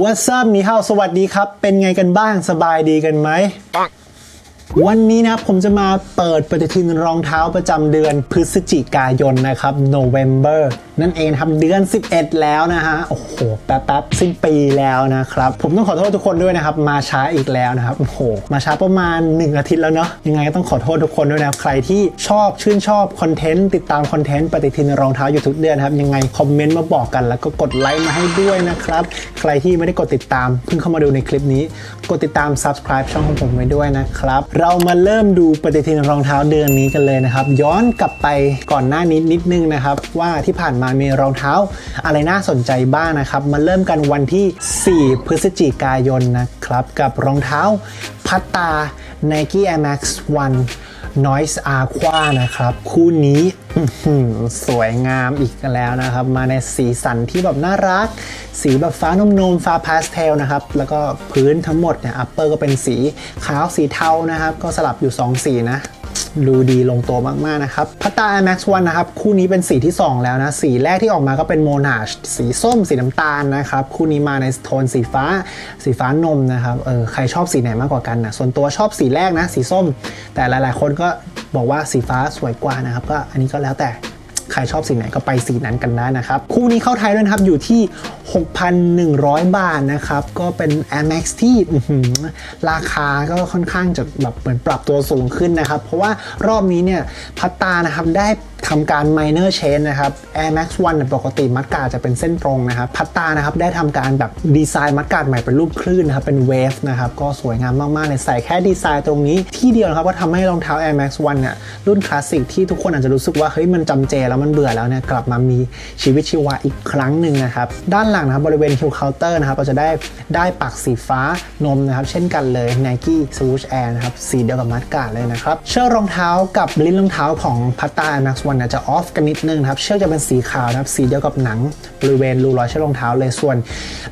What's up นี่ฮาสวัสดีครับ เป็นไงกันบ้างสบายดีกันไหม วันนี้นะผมจะมาเปิดปฏิทินรองเท้าประจำเดือนพฤศจิกายนนะครับ November นั่นเองครับเดือน 11 แล้วนะฮะ โอ้โห แป๊บๆสิ้นปีแล้วนะครับ ผมต้องขอโทษทุกคนด้วยนะครับ มาช้าอีกแล้วนะครับ โอ้โห มาช้าประมาณ 1 อาทิตย์แล้วเนาะ ยังไงก็ต้องขอโทษทุกคนด้วยนะครับ ใครที่ชอบชื่นชอบคอนเทนต์ติดตามคอนเทนต์ปฏิทินรองเท้าอยู่ทุกเดือนครับ ยังไงคอมเมนต์มาบอกกันแล้วก็กดไลค์มาให้ด้วยนะครับ ใครที่ไม่ได้กดติดตามเพิ่งเข้ามาดูในคลิปนี้ กดติดตาม subscribe ช่องของผมไว้ด้วยนะครับเรามาเริ่มดูปฏิทินรองเท้าเดือนนี้กันเลยนะครับ ย้อนกลับไปก่อนหน้านี้นิดนึงนะครับ ว่าที่ผ่านมามีรองเท้าอะไรน่าสนใจบ้างนะครับ มาเริ่มกันวันที่ 4 พฤศจิกายนนะครับ กับรองเท้าพัตตา Nike Air Max 1 Noise Aqua นะครับ คู่นี้สวยงามอีกแล้วนะครับ มาในสีสันที่แบบน่ารัก สีแบบฟ้านมนมฟ้าพาสเทลนะครับ แล้วก็พื้นทั้งหมดเนี่ยอัปเปอร์ก็เป็นสีขาวสีเทานะครับ ก็สลับอยู่ 2 สีนะ ดูดีลงตัวมาก ๆ นะครับพัตตา Air Max 1นะครับ คู่นี้เป็นสีที่ 2 แล้วนะ สีแรกที่ออกมาก็เป็นโมนาชสีส้มสีน้ำตาลนะครับ คู่นี้มาในโทนสีฟ้า สีฟ้านมนะครับ เออ ใครชอบสีไหนมากกว่ากันนะ ส่วนตัวชอบสีแรกนะ สีส้ม แต่หลาย ๆ คนก็บอกว่าสีฟ้าสวยกว่านะครับ ก็อันนี้ก็แล้วแต่ใครชอบสีไหนก็ไปสีนั้นกันได้นะครับ คู่นี้เข้าไทยด้วยนะครับอยู่ที่6,100 บาทนะครับ ก็เป็น Air Max ที่ราคาก็ค่อนข้างจะแบบเหมือนปรับตัวสูงขึ้นนะครับ เพราะว่ารอบนี้เนี่ยพัตตานะครับได้ทำการ minor change นะครับ Air Max 1ปกติมัดกาจะเป็นเส้นตรงนะครับ พัตตานะครับได้ทำการแบบดีไซน์มัดกาใหม่เป็นรูปคลื่นนะครับ เป็นเวฟนะครับ ก็สวยงามมากๆเลยใส่แค่ดีไซน์ตรงนี้ที่เดียวนะครับก็ทำให้รองเท้า Air Max 1เนี่ยรุ่นคลาสสิกที่ทุกคนอาจจะรู้สึกว่าเฮ้ยมันจำเจแล้วมันเบื่อแล้วเนี่ยกลับมามีชีวิตชีวาอีกครั้งหนึ่งนะครับด้านหลังนะครับบริเวณฮิลเคาน์เตอร์นะครับเราจะได้ได้ปักสีฟ้านมนะครับเช่นกันเลย Nike Swoosh Air นะครับสีเดียวกับมัดกาดเลยนะครับเชือกรองเท้ากับลิ้นรองเท้าของพัตตา Air Max 1เนี่ยจะออฟกันนิดนึงนะครับเชือกจะเป็นสีขาวนะครับสีเดียวกับหนังบริเวณรูรอยเชือกรองเท้าเลยส่วน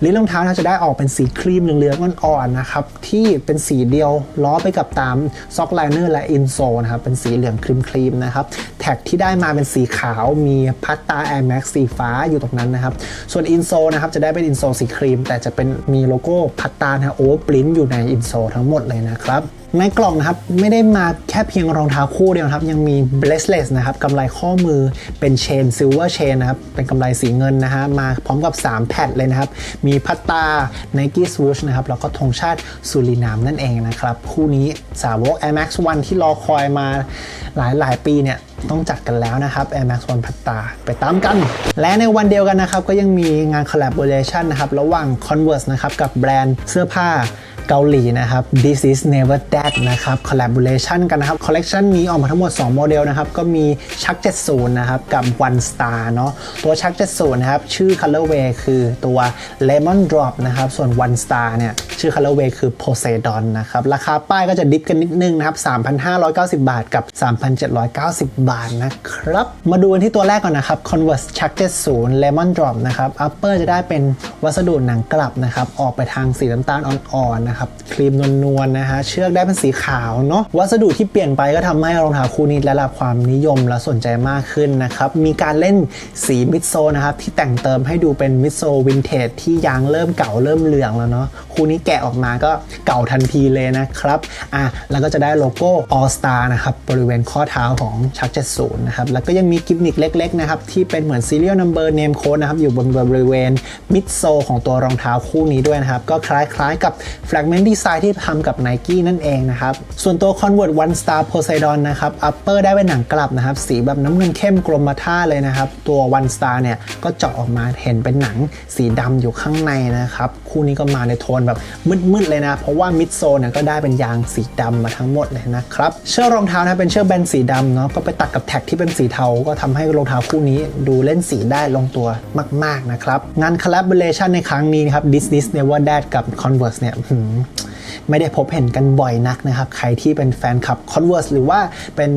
ลิ้นรองเท้านะจะได้ออกเป็นสีครีมเหลืองๆอ่อนๆนะครับที่เป็นสีเดียวล้อไปกับตามซ็อกไลเนอร์และอินโซนะครับเป็นสีเหลืองครีมๆนะครับแท็กที่ได้มาเป็นสีขาวมีพัตตา Air Max สีฟ้าอยู่ตรงนั้นนะครับส่วนอินโซนะครับจะได้เป็นอินโซสีครีม แต่จะเป็นมีโลโก้พัตตานะโอเวอร์ปรินต์อยู่ในอินโซทั้งหมดเลยนะครับ ในกล่องนะครับไม่ได้มาแค่เพียงรองเท้าคู่เดียวครับ ยังมี bracelet นะครับกำไรข้อมือเป็นเชนซิลเวอร์เชนนะครับเป็นกำไรสีเงินนะฮะมาพร้อมกับ 3 แผ่นเลยนะครับ มีพัตตา Nike Swoosh นะครับแล้วก็ธงชาติสุรินามนั่นเองนะครับ คู่นี้สาวก Air Max 1 ที่รอคอยมาหลายหลายปีเนี่ยต้องจัดกันแล้วนะครับ Air Max 1 พัตตา ไปตามกัน และในวันเดียวกันนะครับ ก็ยังมีงาน collaboration นะครับ ระหว่าง Converse นะครับ กับแบรนด์เสื้อผ้า เกาหลีนะครับ This is never dead นะครับ collaboration กันนะครับ collection นี้ออกมาทั้งหมด 2 โมเดลนะครับ ก็มีชัก 70 นะครับ กับ One Star เนาะตัวชัก 70 นะครับ ชื่อ colorway คือตัว Lemon Drop นะครับ ส่วน One Star เนี่ยชื่อ colorway คือ Poseidon นะครับ ราคาป้ายก็จะดิฟกันนิดนึงนะครับ 3,590 บาทกับ 3,790 บาทนะครับ มาดูกันที่ตัวแรกก่อนนะครับ Converse Chuck 70 Lemon Drop นะครับ upper จะได้เป็นวัสดุหนังกลับนะครับออกไปทางสีน้ำตาลอ่อนๆนะครับครีมนวลๆนะฮะเชือกได้เป็นสีขาวเนาะวัสดุที่เปลี่ยนไปก็ทำให้รองเท้าคู่นี้ได้รับความนิยมและสนใจมากขึ้นนะครับมีการเล่นสีมิดโซนะครับที่แต่งเติมให้ดูเป็นมิดโซวินเทจที่ยางเริ่มเก่าเริ่มเหลืองแล้วเนาะคู่นี้แกะออกมาก็เก่าทันทีเลยนะครับอะแล้วก็จะได้โลโก้ All Star นะครับบริเวณข้อเท้าของชัก70นะครับแล้วก็ยังมีกิมมิคเล็กๆนะครับที่เป็นเหมือน serial number name code นะครับอยู่บนบริเวณมิดโซของตัวรองเท้าคู่นี้ด้วยนะครับก็คล้ายๆกับ fragment design ที่ทำกับ Nike นั่นเองนะครับ ส่วนตัว Convert One Star Poseidon นะครับ upper ได้เป็นหนังกลับนะครับ สีแบบน้ำเงินเข้มกรมท่าเลยนะครับ ตัว One Star เนี่ย ก็เจาะออกมาเห็นเป็นหนังสีดำอยู่ข้างในนะครับ คู่นี้ก็มาในโทนแบบมืดๆเลยนะ เพราะว่ามิดโซเนี่ยก็ได้เป็นยางสีดำมาทั้งหมดเลยนะครับ เชือกรองเท้านะเป็นเชือกแบนสีดำเนาะ ก็ไปตัดกับแท็กที่เป็นสีเทา ก็ทำให้รองเท้าคู่นี้ดูเล่นสีได้ลงตัวมาก ๆนะครับ งาน collaboration ในครั้งนี้นะครับ This This Never Dead กับ Converse เนี่ยไม่ได้พบเห็นกันบ่อยนักนะครับ ใครที่เป็นแฟนคลับ Converse หรือว่าเป็น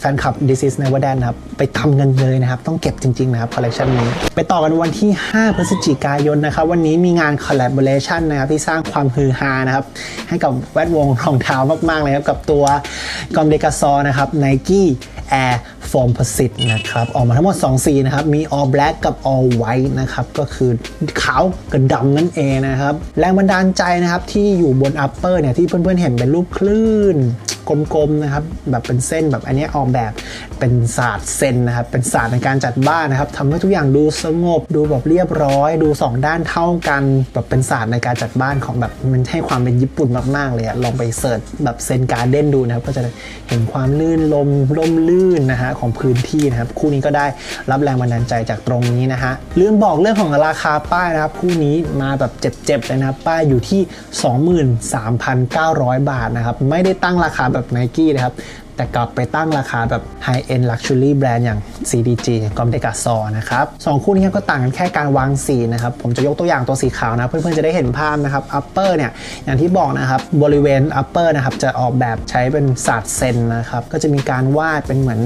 แฟนคลับ This is Never Dead นะครับ ไปทำเงินเลยนะครับ ต้องเก็บจริง ๆ นะครับคอลเลคชันนี้ ไปต่อกันวันที่ 5 พฤศจิกายนนะครับ วันนี้มีงาน collaboration นะครับ ที่สร้างความฮือฮานะครับ ให้กับแวดวงรองเท้ามาก ๆ เลยครับ กับตัวกอมเดกาซอนะครับ Nike Air Foam p r e s i t นะครับ ออกมาทั้งหมด 2 สีนะครับ มี All Black กับ All White นะครับ ก็คือขาวกับดำนั่นเองนะครับ แรงบันดาลใจนะครับ ที่อยู่บน Upper เนี่ย ที่เพื่อนๆเห็นเป็นรูปคลื่นกลมๆนะครับแบบเป็นเส้นแบบอันนี้ออกแบบเป็นศาสตร์เซนนะครับเป็นศาสตร์ในการจัดบ้านนะครับทำให้ทุกอย่างดูสงบ ดูแบบเรียบร้อย ดูสองด้านเท่ากันแบบเป็นศาสตร์ในการจัดบ้านของแบบมันให้ความเป็นญี่ปุ่นมากๆเลยอะลองไปเสิร์ชแบบเซนการ์เด้นดูนะครับก็จะเห็นความลื่นลมร่มลื่นนะฮะของพื้นที่นะครับคู่นี้ก็ได้รับแรงบันดาลใจจากตรงนี้นะฮะลืมบอกเรื่องของราคาป้ายนะครับคู่นี้มาแบบเจ็บๆเลยนะป้ายอยู่ที่ 23,900 บาทนะครับไม่ได้ตั้งราคาแบบไนกี้นะครับ แต่กลับไปตั้งราคาแบบ High End Luxury Brand อย่าง CDG อย่างกอมเดกาซอนะครับสองคู่นี้ก็ต่างกันแค่การวางสีนะครับ ผมจะยกตัวอย่างตัวสีขาวนะ เพื่อนๆ จะได้เห็นภาพนะครับ Upper เนี่ย อย่างที่บอกนะครับ บริเวณ Upper นะครับ จะออกแบบใช้เป็นศาสตร์เซนนะครับ ก็จะมีการวาดเป็นเหมือน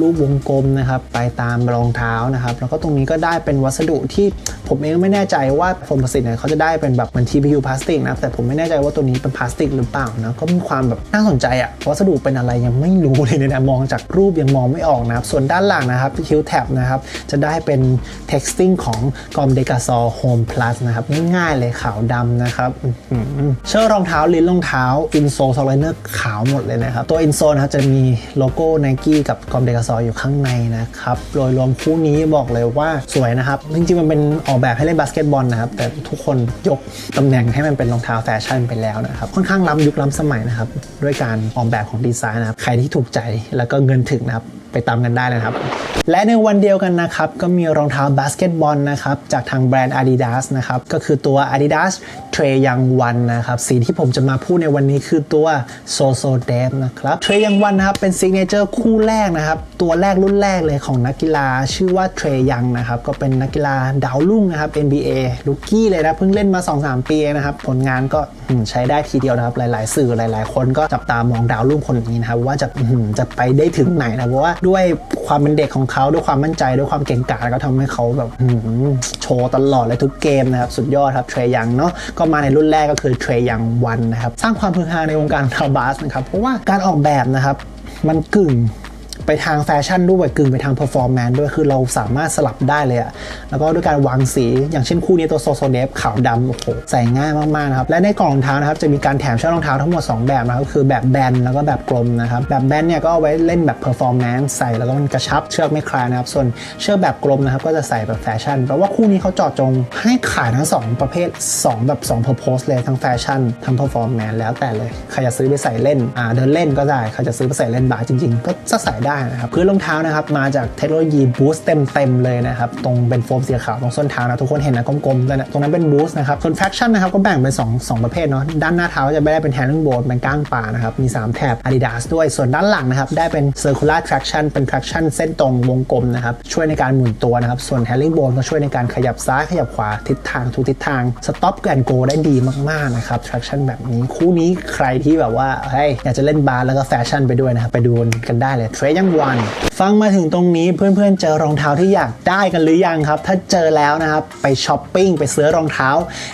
รูปวงกลมนะครับ ไปตามรองเท้านะครับ แล้วก็ตรงนี้ก็ได้เป็นวัสดุที่ผมเองไม่แน่ใจว่าโฟมพลาสติกเนี่ยเขาจะได้เป็นแบบเหมือน TPU พลาสติกนะแต่ผมไม่แน่ใจว่าตัวนี้เป็นพลาสติกหรือเปล่านะก็มีความแบบน่าสนใจอะวัสดุเป็นอะไรยังไม่รู้เลยเนี่ยนะมองจากรูปยังมองไม่ออกนะครับ ส่วนด้านหลังนะครับคิวแท็บนะครับจะได้เป็น texting ของกอมเดกาซอ Home Plus นะครับง่ายๆเลยขาวดำนะครับเชือกรองเท้าลิ้นรองเท้าอินโซลซอลไลเนอร์ขาวหมดเลยนะครับ ตัวอินโซนะครับจะมีโลโก้ Nike กับกอมเดกาซออยู่ข้างในนะครับโดยรวมคู่นี้บอกเลยว่าสวยนะครับจริงๆมันเป็นออกแบบให้เล่นบาสเกตบอลนะครับแต่ทุกคนยกตำแหน่งให้มันเป็นรองเท้าแฟชั่นไปแล้วนะครับค่อนข้างล้ำยุคล้ำสมัยนะครับด้วยการออกแบบของดีไซน์นะครับใครที่ถูกใจแล้วก็เงินถึงนะครับไปตามกันได้เลยนะครับ และในวันเดียวกันนะครับ ก็มีรองเท้าบาสเกตบอลนะครับ จากทางแบรนด์ Adidas นะครับ ก็คือตัว Adidas Trey Young One นะครับ สีที่ผมจะมาพูดในวันนี้คือตัว So So d e v นะครับ Trey Young One นะครับ เป็นซิกเนเจอร์คู่แรกนะครับ ตัวแรกรุ่นแรกเลยของนักกีฬา ชื่อว่า Trey Young นะครับ ก็เป็นนักกีฬาดาวรุ่งนะครับ NBA ลูกี้เลยนะ เพิ่งเล่นมา 2-3 ปีนะครับ ผลงานก็ ใช้ได้ทีเดียวนะครับ หลาย ๆ สื่อหลาย ๆ คนก็จับตามองดาวรุ่งคนนี้นะครับว่าจะจะไปได้ถึงไหนนะเพราะว่าด้วยความเป็นเด็กของเขาด้วยความมั่นใจด้วยความเก่งกาจก็ทำให้เขาแบบโชว์ตลอดเลยทุกเกมนะครับ สุดยอดครับเทรยังเนาะก็มาในรุ่นแรกก็คือเทรยังวันนะครับ สร้างความฮือฮาในวงการทาบาสนะครับ เพราะว่าการออกแบบนะครับ มันกึ่ง ไปทางแฟชั่นด้วยกึ่งไปทางเพอร์ฟอร์แมนซ์ด้วยคือเราสามารถสลับได้เลยอะแล้วก็ด้วยการวางสีอย่างเช่นคู่นี้ตัวโซโซเดฟขาวดำโอ้โหใส่ง่ายมากๆนะครับ และในกล่องรองเท้านะครับจะมีการแถมชือกรองเท้าทั้งหมด 2 แบบนะครับคือแบบแบนแล้วก็แบบกลมนะครับแบบแบนเนี่ยก็เอาไว้เล่นแบบเพอร์ฟอร์แมนซ์ใส่แล้วก็มันกระชับเชือกไม่คลายนะครับส่วนเชือกแบบกลมนะครับก็จะใส่แบบแฟชั่นแปลว่าคู่นี้เขาเจาะจงให้ขายทั้งสองประเภทสองแบบ2 purpose เลยทั้งแฟชั่นทั้งเพอร์ฟอร์แมนซ์แล้วแต่เลยใครจะซื้อไปใส่เล่นอ่าเดินเล่นก็ได้ใครจะซื้อไปใส่เล่นบาสจริง ๆ ก็ใส่ได้นะครับพื้นรองเท้านะครับมาจากเทคโนโลยีบูสต์เต็มๆเลยนะครับตรงเป็นโฟมสีขาวตรงส้นเท้านะทุกคนเห็นนะกลมๆลนะตรงนั้นเป็นบูสต์นะครับส่วนแฟชั่นนะครับก็แบ่งเป็น2 2ประเภทเนาะด้านหน้าเท้าจะไม่ได้เป็นแฮนด์โบนเป็นก้างป่านะครับมี 3 แถบ Adidas ด้วยส่วนด้านหลังนะครับได้เป็น circular traction เป็น traction เส้นตรงวงกลมนะครับช่วยในการหมุนตัวนะครับส่วน h a n d l i n g bone ก็ช่วยในการขยับซ้ายขยับขวาทิศทางทุกทิศทาง stop and go ได้ดีมาก ๆ นะครับ traction แบบนี้คู่นี้ใครที่แบบว่าเฮ้ยอยากจะเล่นบาสแล้วก็แฟชั่นไปด้วยนะครับไปดูกันได้เลย Trey Young One ฟังมาถึงตรงนี้เพื่อนๆ เจอรองเท้าที่อยากได้กันหรือยังครับ ถ้าเจอแล้วนะครับ ไปช้อปปิ้งไปซื้อรองเท้า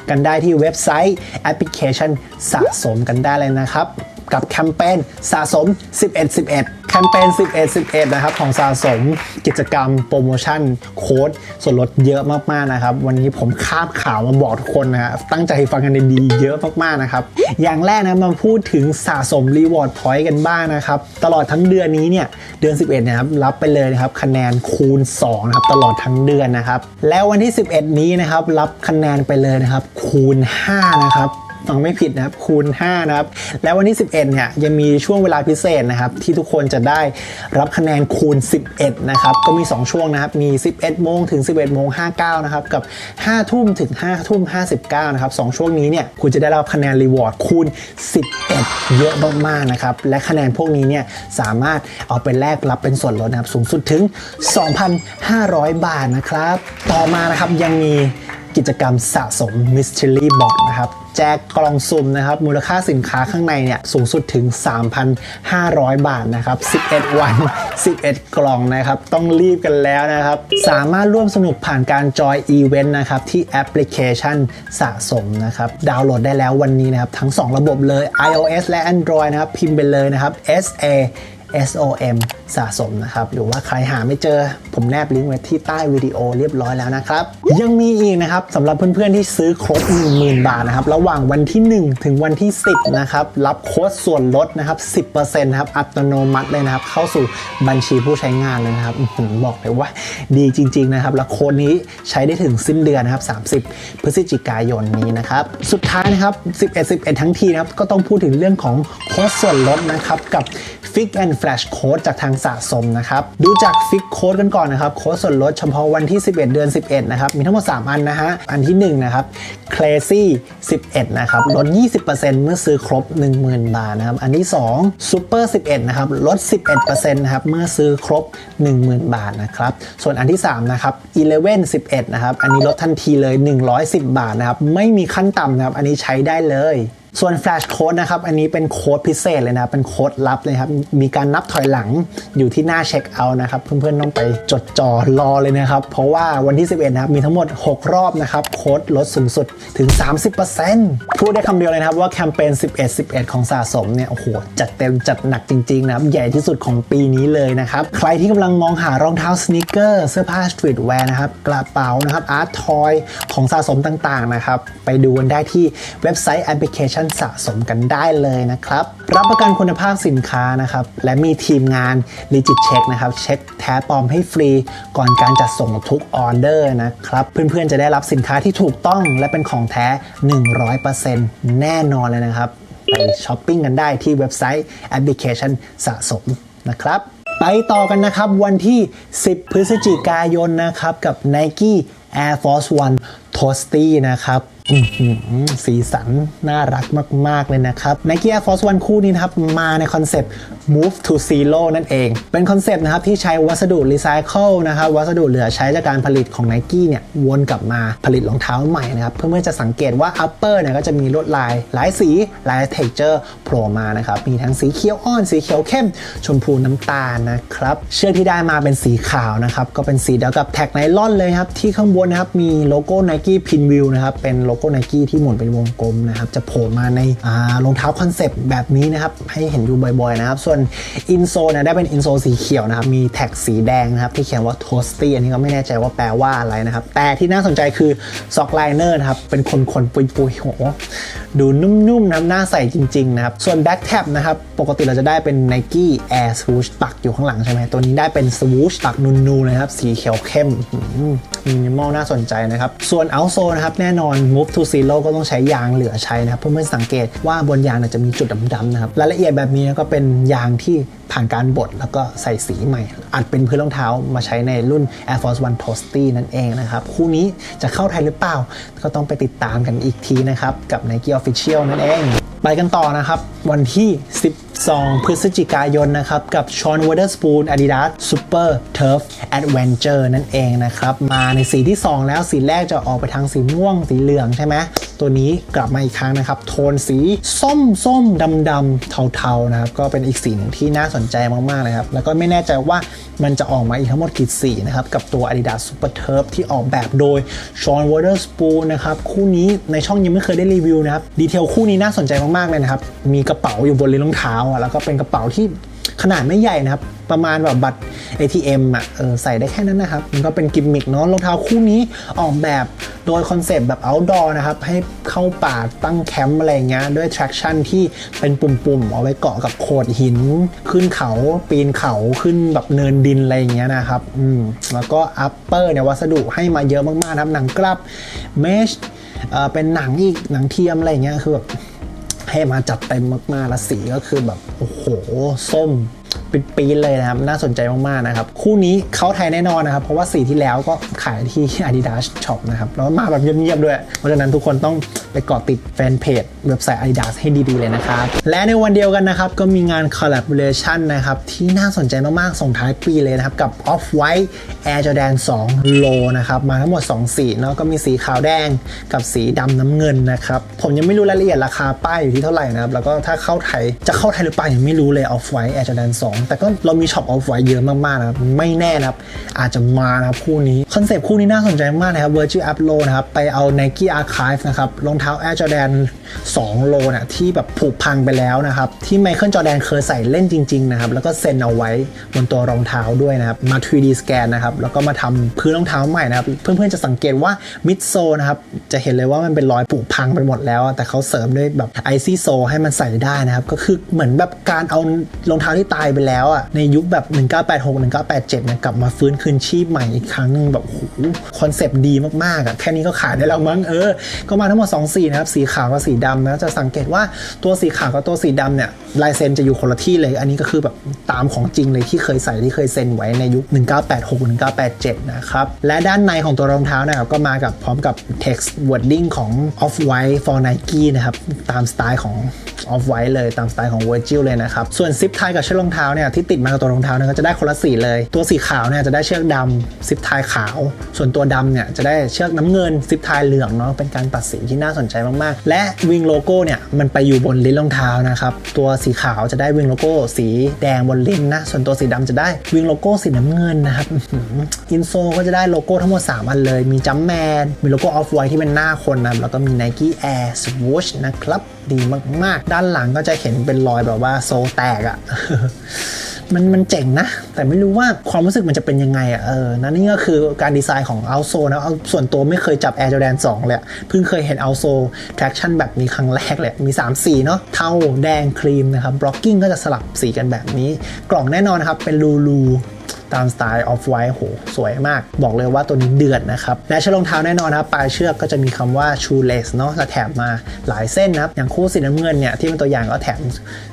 กันได้ที่เว็บไซต์แอปพลิเคชันสะสมกันได้เลยนะครับ กับแคมเปญสะสม 11 11 แคมเปญ 11 11 นะครับ ของสะสมกิจกรรมโปรโมชั่นโค้ดส่วนลดเยอะมาก ๆ นะครับ วันนี้ผมคาบข่าวมาบอกทุกคนนะฮะตั้งใจฟังกันดีๆเยอะมาก ๆ นะครับ อย่างแรกนะ มาพูดถึงสะสมรีวอร์ดพอยต์กันบ้างนะครับ ตลอดทั้งเดือนนี้เนี่ย เดือน 11 นะครับ รับไปเลยนะครับ คะแนนคูณ 2 นะครับ ตลอดทั้งเดือนนะครับ แล้ววันที่ 11 นี้นะครับ รับคะแนนไปเลยนะครับ คูณ 5 นะครับ ฟังไม่ผิดนะครับคูณ 5 นะครับ แล้ววันที่ 11 เนี่ยยังมีช่วงเวลาพิเศษนะครับ ที่ทุกคนจะได้รับคะแนนคูณ 11 นะครับ ก็มี 2 ช่วงนะครับ มี 11 โมงถึง 11 โมง 59 นะครับ กับ 5 ทุ่มถึง 5 ทุ่ม 59 นะครับ 2 ช่วงนี้เนี่ยคุณจะได้รับคะแนนรีวอร์ดคูณ 11 เยอะมากๆนะครับ และคะแนนพวกนี้เนี่ยสามารถเอาไปแลกรับเป็นส่วนลดนะครับ สูงสุดถึง 2,500 บาทนะครับ ต่อมานะครับยังมี กิจกรรมสะสม Mystery Box นะครับแจกกล่องสุ่มนะครับ มูลค่าสินค้าข้างในเนี่ยสูงสุดถึง 3,500 บาทนะครับ 11 วัน 11 กล่องนะครับ ต้องรีบกันแล้วนะครับ สามารถร่วมสนุกผ่านการจอยอีเวนต์นะครับ ที่แอปพลิเคชันสะสมนะครับ ดาวน์โหลดได้แล้ววันนี้นะครับ ทั้ง 2 ระบบเลย iOS และ Android นะครับ พิมพ์ไปเลยนะครับ S A SOM สะสมนะครับ หรือว่าใครหาไม่เจอ ผมแนบลิงก์ไว้ที่ใต้วิดีโอเรียบร้อยแล้วนะครับ ยังมีอีกนะครับสำหรับเพื่อนๆที่ซื้อครบ 10,000 บาทนะครับ ระหว่างวันที่ 1 ถึงวันที่ 10 นะครับ รับโค้ดส่วนลดนะครับ 10%นะครับ อัตโนมัติเลยนะครับ เข้าสู่บัญชีผู้ใช้งานเลยนะครับบอกเลยว่าดีจริง ๆ นะครับ แล้วโค้ดนี้ใช้ได้ถึงสิ้นเดือนนะครับ 30 พฤศจิกายนนี้นะครับ สุดท้ายนะครับ 11 11 ทั้งทีนะครับ ก็ต้องพูดถึงเรื่องของโค้ดส่วนลดนะครับกับ Fix and Flash Code จากทางสะสมนะครับ ดูจาก Fix Code กันก่อนนะครับ โค้ดส่วนลดเฉพาะวันที่ 11 เดือน 11 นะครับ มีทั้งหมด 3 อันนะฮะ อันที่ 1 นะครับ Crazy 11 นะครับ ลด 20%เมื่อซื้อครบ 10,000 บาทนะครับ อันที่ 2 Super 11 นะครับ ลด 11%นะครับ เมื่อซื้อครบ 10,000 บาทนะครับ ส่วนอันที่ 3 นะครับ11 11 นะครับ อันนี้ลดทันทีเลย 110 บาทนะครับ ไม่มีขั้นต่ำนะครับ อันนี้ใช้ได้เลย ส่วน Flash Code นะครับ อันนี้เป็นโค้ดพิเศษเลยนะ เป็นโค้ดลับเลยครับ มีการนับถอยหลังอยู่ที่หน้าเช็คเอาท์นะครับ เพื่อนๆต้องไปจดจ่อรอเลยนะครับ เพราะว่าวันที่ 11 นะครับ มีทั้งหมด 6 รอบนะครับ โค้ดลดสูงสุดถึง 30%พูดได้คำเดียวเลยนะครับว่าแคมเปญ 11 11 ของสะสมเนี่ย โอ้โห จัดเต็มจัดหนักจริงๆนะครับ ใหญ่ที่สุดของปีนี้เลยนะครับ ใครที่กำลังมองหารองเท้าสเนคเกอร์เสื้อผ้าสตรีทแวร์นะครับ กระเป๋านะครับ อาร์ตทอยของสะสมต่างๆนะครับ ไปดูกันได้ที่เว็บไซต์แอปพลิเคชันสะสมกันได้เลยนะครับ รับประกันคุณภาพสินค้านะครับ และมีทีมงาน Legit Check นะครับ เช็คแท้ปลอมให้ฟรี ก่อนการจัดส่งทุกออเดอร์นะครับ เพื่อนๆจะได้รับสินค้าที่ถูกต้องและเป็นของแท้ 100%แน่นอนเลยนะครับ ไปช้อปปิ้งกันได้ที่เว็บไซต์แอปพลิเคชันสะสมนะครับไปต่อกันนะครับ วันที่ 10 พฤศจิกายนนะครับ กับ Nike Air Force One Toasty นะครับ สีสันน่ารักมาก ๆ เลยนะครับ Nike Air Force One คู่นี้นะครับ มาในคอนเซปต์ Move to Zero นั่นเอง เป็นคอนเซปต์นะครับที่ใช้วัสดุรีไซเคิลนะครับ วัสดุเหลือใช้จากการผลิตของ Nike เนี่ย วนกลับมาผลิตรองเท้าใหม่นะครับ เพื่อๆจะสังเกตว่า upper เนี่ยก็จะมีลวดลาย หลายสีหลาย texture โผล่มานะครับ มีทั้งสีเขียวอ่อน สีเขียวเข้ม ชมพูน้ำตาลนะครับเชือกที่ได้มาเป็นสีขาวนะครับก็เป็นสีเดียวกับแท็กไนลอนเลยครับที่ข้างบนนะครับมีโลโก้ Nike Pinwheel นะครับเป็นโลโก้ Nike ที่หมุนเป็นวงกลมนะครับจะโผล่มาในรองเท้าคอนเซปต์แบบนี้นะครับให้เห็นอยู่บ่อยๆนะครับส่วนอินโซนะได้เป็นอินโซสีเขียวนะครับมีแท็กสีแดงนะครับที่เขียนว่า Toasty อันนี้ก็ไม่แน่ใจว่าแปลว่าอะไรนะครับแต่ที่น่าสนใจคือซ็อกไลเนอร์นะครับเป็นคนๆปุยๆโหดูนุ่มๆนะครับน่าใสจริงๆนะครับส่วนแบ็ c แท็บนะครับปกติเราจะได้เป็น Nike Air Swoosh ปักอยู่ข้างหลังใช่ไหมตัวนี้ได้เป็น Swoosh ปักนูนๆเลยครับสีเขียวเข้มมินิมอลน่าสนใจนะครับส่วน outsole นะครับแน่นอน Move to Zero ก็ต้องใช้ยางเหลือใช้นะครับ เพื่อนๆสังเกตว่าบนยางจะมีจุดดำๆนะครับรายละเอียดแบบนี้ก็เป็นยางที่ผ่านการบดแล้วก็ใส่สีใหม่ อัดเป็นพื้นรองเท้ามาใช้ในรุ่น Air Force One Toasty นั่นเองนะครับ คู่นี้จะเข้าไทยหรือเปล่า ก็ต้องไปติดตามกันอีกทีนะครับ กับ Nike Official นั่นเอง ไปกันต่อนะครับ วันที่ 12 พฤศจิกายนนะครับ กับ Sean Witherspoon Adidas Super Turf Adventure นั่นเองนะครับ มาในสีที่ 2 แล้วสีแรกจะออกไปทางสีม่วงสีเหลืองใช่ไหม ตัวนี้กลับมาอีกครั้งนะครับ โทนสีส้มส้มดำดำเทาๆนะครับ ก็เป็นอีกสีหนึ่งที่น่าสนใจมากๆเลยครับ แล้วก็ไม่แน่ใจว่ามันจะออกมาอีกทั้งหมดกี่สีนะครับ กับตัว Adidas Super Turf ที่ออกแบบโดย Sean Witherspoon นะครับ คู่นี้ในช่องยังไม่เคยได้รีวิวนะครับ ดีเทลคู่นี้น่าสนใจมากๆเลยนะครับ มีกระเป๋าอยู่บนลิ้นรองเท้าแล้วก็เป็นกระเป๋าที่ ขนาดไม่ใหญ่นะครับ ประมาณแบบบัตร ATM อะเออใส่ได้แค่นั้นนะครับ มันก็เป็นกิมมิคเนาะรองเท้าคู่นี้ออกแบบโดยคอนเซปต์แบบ outdoor นะครับ ให้เข้าป่าตั้งแคมป์อะไรเงี้ยด้วย traction ที่เป็นปุ่มๆ เอาไว้เกาะกับโขดหิน ขึ้นเขาปีนเขาขึ้นแบบเนินดินอะไรเงี้ยนะครับอืมแล้วก็ upper เนี่ยวัสดุให้มาเยอะมากๆนะครับหนังกลับ mesh เเป็นหนังอีกหนังเทียมอะไรเงี้ยคือแบบ ให้มาจัดเต็มมากๆและสีก็คือแบบ โอ้โห ส้ม ป็นปีนเลยนะครับ น่าสนใจมาก ๆ นะครับ คู่นี้เข้าไทยแน่นอนนะครับ เพราะว่าสีที่แล้วก็ขายที่ Adidas Shop นะครับ แล้วมาแบบเงียบ ๆ ด้วย เพราะฉะนั้นทุกคนต้องไปเกาะติดแฟนเพจเว็บไซต์ Adidas ให้ดีๆ เลยนะครับ และในวันเดียวกันนะครับ ก็มีงาน collaboration นะครับ ที่น่าสนใจมาก ๆ ส่งท้ายปีเลยนะครับ กับ Off White Air Jordan 2 Low นะครับ มาทั้งหมด 2 สีเนาะก็มีสีขาวแดงกับสีดำน้ำเงินนะครับผมยังไม่รู้รายละเอียดราคาป้ายอยู่ที่เท่าไหร่นะครับแล้วก็ถ้าเข้าไทยจะเข้าไทยหรือเปล่ายังไม่รู้เลย Off White Air Jordan 2แต่ก็เรามีช็อปออฟไว้เยอะมากๆนะครับไม่แน่นะครับ อาจจะมานะครับคู่นี้คอนเซปต์คู่นี้น่าสนใจมากนะครับ Virgil Abloh นะครับไปเอา Nike Archive นะครับรองเท้า Air Jordan 2 โลเนี่ยที่แบบผุพังไปแล้วนะครับ ที่ไมเคิลจอแดนเคยใส่เล่นจริงๆนะครับ แล้วก็เซ็นเอาไว้บนตัวรองเท้าด้วยนะครับ มา 3D สแกนนะครับ แล้วก็มาทำพื้นรองเท้าใหม่นะครับ เพื่อนๆจะสังเกตว่ามิดโซนะครับ จะเห็นเลยว่ามันเป็นรอยผุพังไปหมดแล้ว แต่เขาเสริมด้วยแบบไอซี่โซให้มันใส่ได้นะครับ ก็คือเหมือนแบบการเอารองเท้าที่ตายไปแล้วอะในยุคแบบ 1986 1987เนี่ยกลับมาฟื้นคืนชีพใหม่อีกครั้งนึงแบบโอ้โหคอนเซปต์ดีมากๆอะแค่นี้ก็ขายได้แล้วมั้งเออ ก็มาทั้งหมด2สีนะครับสีขาวกับสีดำนะจะสังเกตว่าตัวสีขาวกับตัวสีดำเนี่ยลายเซ็นจะอยู่คนละที่เลย อันนี้ก็คือแบบตามของจริงเลยที่เคยใส่ที่เคยเซ็นไว้ในยุค 1986 1987 นะครับและด้านในของตัวรองเท้านะครับก็มากับพร้อมกับ text wording ของ off white for Nike นะครับตามสไตล์ของ off white เลยตามสไตล์ของ Virgil เลยนะครับ ส่วนซิปไทยกับเชือกรองเท้าเนี่ยที่ติดมากับตัวรองเท้าเนี่ยก็จะได้คนละสีเลย ตัวสีขาวเนี่ยจะได้เชือกดำซิปไทยขาว ส่วนตัวดำเนี่ยจะได้เชือกน้ำเงินซิปไทยเหลืองเนาะเป็นการตัดสีที่น่าสนใจมากๆ และวิงโลโก้เนี่ยมันไปอยู่บนลิ้นรองเท้านะครับตัวสีขาวจะได้วิงโลโก้ สีแดงบนลิ้นนะส่วนตัวสีดำจะได้วิงโลโก้สีน้ำเงินนะครับอินโซก็จะได้โลโก้ทั้งหมด 3 อันเลย มีจัมแมนมีโลโก้ออฟไวท์ที่เป็นหน้าคนนะแล้วก็มี Nike Air Swoosh นะครับ ดีมากด้านหลังก็จะเห็นเป็นรอยแบบว่าโซแตกอะ่ะมันมันเจ๋งนะ แต่ไม่รู้ว่าความรู้สึกมันจะเป็นยังไงอะ่ะเออนั่นนี่ก็คือการดีไซน์ของ o u t s o นะเอาส่วนตัวไม่เคยจับ Air Jordan 2 เลยอะเพิ่งเคยเห็น o u t s o traction แบบนี้ครั้งแรกเลยมี 3 สีเนาะเทาแดงครีมนะครับ blocking ก็จะสลับสีกันแบบนี้ กล่องแน่นอนนครับเป็นรูรู ตามสไตล์ออฟไวท์โหสวยมาก บอกเลยว่าตัวนี้เดือดนะครับและชรองเท้าแน่นอนนะครับปลายเชือกก็จะมีคำว่า shoelace เนาะจะแถมมาหลายเส้นนะครับอย่างคู่สีน้ำเงินเนี่ยที่เป็นตัวอย่างก็แถม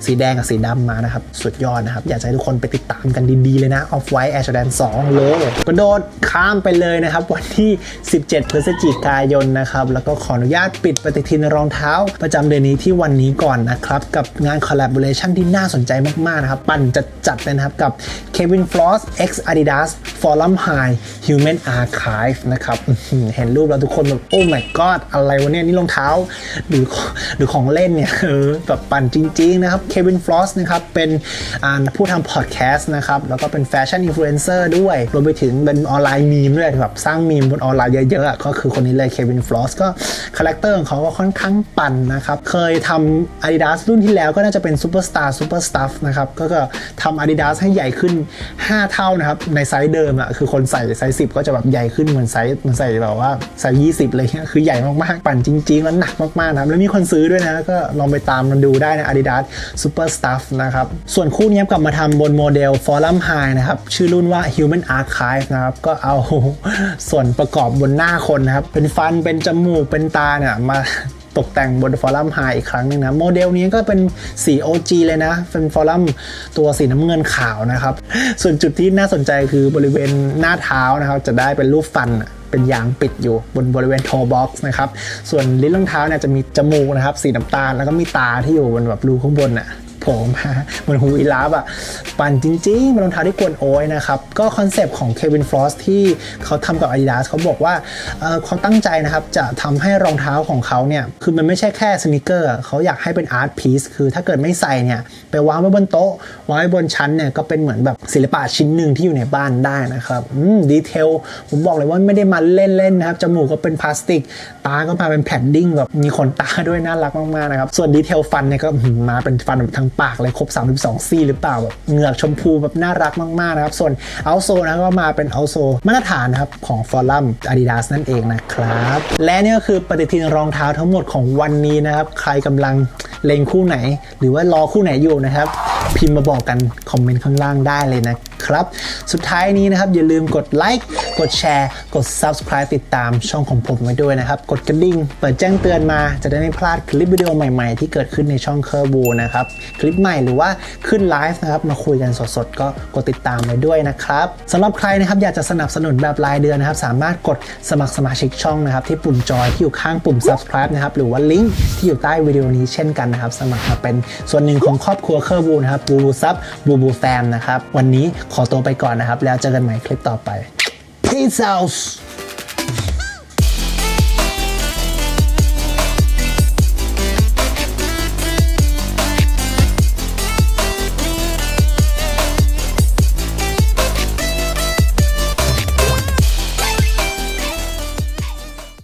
สีแดงกับสีดำมานะครับสุดยอดนะครับอยากให้ทุกคนไปติดตามกันดีๆเลยนะ Off White Air Jordan 2โลกระโดดข้ามไปเลยนะครับวันที่ 17 พฤศจิกายนนะครับแล้วก็ขออนุญาตปิดปฏิทินรองเท้า ประจำเดือนนี้ที่วันนี้ก่อนนะครับกับงาน collaboration ที่น่าสนใจมากๆนะครับปั่นจัดๆเลยนะครับกับ Kevin Floss X Adidas Forum High Human Archive นะครับเห็นรูปแล้วทุกคนแบบโอ้ my god อะไรวะเนี่ยนี่รองเท้า หรือหรือของเล่นเนี่ยเออแบบปั่นจริง ๆ นะครับ Kevin Floss นะครับเป็นผู้ทำพอดแคสต์นะครับ แล้วก็เป็นแฟชั่นอินฟลูเอนเซอร์ด้วย รวมไปถึงเป็นออนไลน์มีมด้วยแบบสร้างมีมบนออนไลน์เยอะๆก็คือคนนี้เลย Kevin Floss ก็คาแรคเตอร์ของเขาก็ค่อนข้างปั่นนะครับ เคยทำ Adidas รุ่นที่แล้วก็น่าจะเป็น Superstar Super Stuff นะครับก็ก็ทำ Adidas ให้ใหญ่ขึ้น 5 เท่านะครับในไซส์เดิมอะคือคนใส่ไซส์10ก็จะแบบใหญ่ขึ้นเหมือนไซส์เหมือนใส่แบบว่าไซส์20เลยเงี้ยคือใหญ่มากๆ ปั่นจริงๆ แล้วหนักมากๆนะครับแล้วมีคนซื้อด้วยนะก็ลองไปตามมันดูได้ในะ Adidas Super Stuff นะครับส่วนคู่นี้กลับมาทำบนโมเดล Forum High นะครับชื่อรุ่นว่า Human Archive นะครับก็เอาส่วนประกอบบนหน้าคนนะครับเป็นฟันเป็นจมูกเป็นตาเนี่ยมา ตกแต่งบนฟอรัมไฮอีกครั้งหนึงนะโมเดลนี้ก็เป็นสี OG เลยนะ เป็นฟอรัมตัวสีน้ำเงินขาวนะครับ ส่วนจุดที่น่าสนใจคือบริเวณหน้าเท้านะครับ จะได้เป็นรูปฟันเป็นยางปิดอยู่บนบริเวณโทบ็อกซ์นะครับ ส่วนลิ้นรองเท้าเนี่ยจะมีจมูกนะครับ สีน้ำตาลแล้วก็มีตาที่อยู่บนแบบรูข้างบนน่ะ โผล่มาเหมือนฮูอีลาฟอะ ปั่นจริงๆเป็นรองเท้าที่กวนโอยนะครับ ก็คอนเซปต์ของ Kevin Frost ที่เขาทำกับ Adidas เขาบอกว่าเขาตั้งใจนะครับ จะทำให้รองเท้าของเขาเนี่ย คือมันไม่ใช่แค่สนิเกอร์เขาอยากให้เป็นอาร์ตพีซคือถ้าเกิดไม่ใส่เนี่ย ไปวางไว้บนโต๊ะวางไว้บนชั้นเนี่ยก็เป็นเหมือนแบบศิลปะชิ้นหนึ่งที่อยู่ในบ้านได้นะครับอืมดีเทลผมบอกเลยว่าไม่ได้มาเล่นๆนะครับจมูกก็เป็นพลาสติก ตาก็มาเป็นแผ่นดิ้งแบบมีขนตาด้วยน่ารักมากๆนะครับส่วนดีเทลฟันเนี่ยก็มาเป็นฟันแบบทั้งปากเลยครบ 32 ซี่หรือเปล่าแบบเหงือกชมพูแบบน่ารักมากๆนะครับ ส่วนเอาโซนะก็มาเป็นเอาโซมาตรฐานนะครับของฟอรัมอาดิดาสนั่นเองนะครับ และนี่ก็คือปฏิทินรองเท้าทั้งหมดของวันนี้นะครับ ใครกำลังเล็งคู่ไหน หรือว่ารอคู่ไหนอยู่นะครับ พิมพ์มาบอกกันคอมเมนต์ข้างล่างได้เลยนะครับ สุดท้ายนี้นะครับ อย่าลืมกดไลค์กดแชร์ กด Subscribe ติดตามช่องของผมไว้ด้วยนะครับ กดกระดิ่งเปิดแจ้งเตือนมาจะได้ไม่พลาดคลิปวิดีโอใหม่ๆ ที่เกิดขึ้นในช่องเคอร์บูนะครับ คลิปใหม่หรือว่าขึ้นไลฟ์นะครับมาคุยกันสดๆ ก็กดติดตามไว้ด้วยนะครับสำหรับใครนะครับอยากจะสนับสนุนแบบรายเดือนนะครับ สามารถกดสมัครสมาชิกช่องนะครับ ที่ปุ่มจอยที่อยู่ข้างปุ่ม subscribe นะครับหรือว่าลิงก์ที่อยู่ใต้วิดีโอนี้เช่นกันนะครับ สมัครมาเป็นส่วนหนึ่งของครอบครัวเคอร์บูนะครับบูบูซับบูบูแฟมนะครับ วันนี้ขอตัวไปก่อนนะครับ แล้วเจอกันใหม่คลิปต่อไป Peace out